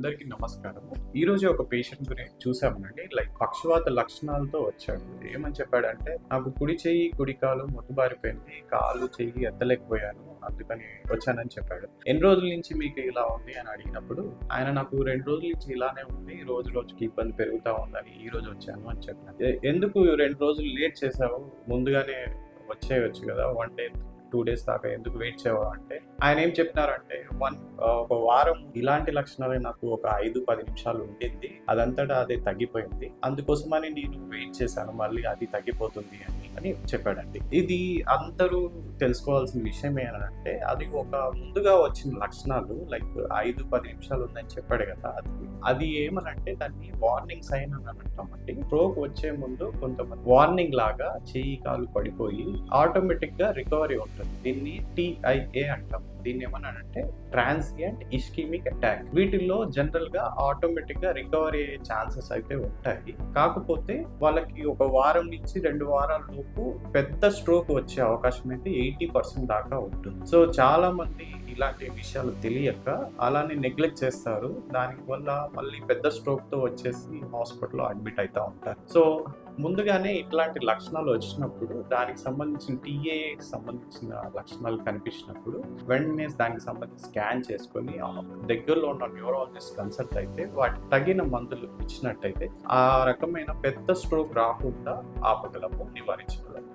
అందరికీ నమస్కారం ఈ రోజు ఒక పేషెంట్ గురించి చూసామనండి. లైక్ పక్షవాత లక్షణాలతో వచ్చాడు. ఏమని చెప్పాడంటే నాకు కుడి చెయ్యి కుడి కాలు మొత్తుబారిపోయింది కాలు చెయ్యి ఎత్తలేకపోయాను. అందుకని వచ్చానని చెప్పాడు. ఎన్ని రోజుల నుంచి మీకు ఇలా ఉంది అని అడిగినప్పుడు ఆయన నాకు రెండు రోజుల నుంచి ఇలానే ఉంది. రోజు రోజుకి ఇబ్బంది పెరుగుతా ఉందని ఈ రోజు వచ్చాను అని చెప్పాను ఎందుకు రెండు రోజులు లేట్ చేసావు? ముందుగానే వచ్చేయచ్చు కదా వన్ డే టూ డేస్ దాకా ఎందుకు వెయిట్ చేయవా అంటే ఆయన ఏం చెప్పినారంటే వన్ ఒక వారం ఇలాంటి లక్షణాలే నాకు ఒక ఐదు పది నిమిషాలు ఉండింది. అదంతటా అదే తగ్గిపోయింది. అందుకోసమని నేను వెయిట్ చేశాను మళ్ళీ అది తగ్గిపోతుంది అని అని చెప్పాడండి. ఇది అందరూ తెలుసుకోవాల్సిన విషయం ఏంటంటే అది ఒక ముందుగా వచ్చిన లక్షణాలు లైక్ ఐదు పది నిమిషాలు ఉందని చెప్పాడు కదా అది. అది ఏమనంటే దాన్ని వార్నింగ్ సైన్ అని అంటామండి స్ట్రోక్ వచ్చే ముందు కొంతమంది వార్నింగ్ లాగా చెయ్యి కాలు పడిపోయి ఆటోమేటిక్గా రికవరీ ఉంటుంది దీన్ని టిఐఏ అంటాం. దీన్ని ఏమన్నానంటే ట్రాన్సియంట్ ఇస్కీమిక్ అటాక్. వీటిల్లో జనరల్గా ఆటోమేటిక్గా రికవరీ అయ్యే ఛాన్సెస్ అయితే ఉంటాయి. కాకపోతే వాళ్ళకి ఒక వారం నుంచి రెండు వారాల లోపు పెద్ద స్ట్రోక్ వచ్చే అవకాశం అయితే ఎయిటీ పర్సెంట్ దాకా ఉంటుంది. సో చాలా మంది ఇలాంటి విషయాలు తెలియక అలానే నెగ్లెక్ట్ చేస్తారు. దాని వల్ల మళ్ళీ పెద్ద స్ట్రోక్తో వచ్చేసి హాస్పిటల్లో అడ్మిట్ అవుతా ఉంటారు. సో ముందుగానే ఇట్లాంటి లక్షణాలు వచ్చినప్పుడు దానికి సంబంధించిన టీఏకి సంబంధించిన లక్షణాలు కనిపించినప్పుడు వెంటనే దానికి సంబంధించి స్కాన్ చేసుకొని దగ్గరలో ఉన్న న్యూరాలజిస్ట్ కన్సల్ట్ అయితే వాటికి తగిన మందులు ఇచ్చినట్టయితే ఆ రకమైన పెద్ద స్ట్రోక్ రాకుండా ఆపగలము నివారించగలము.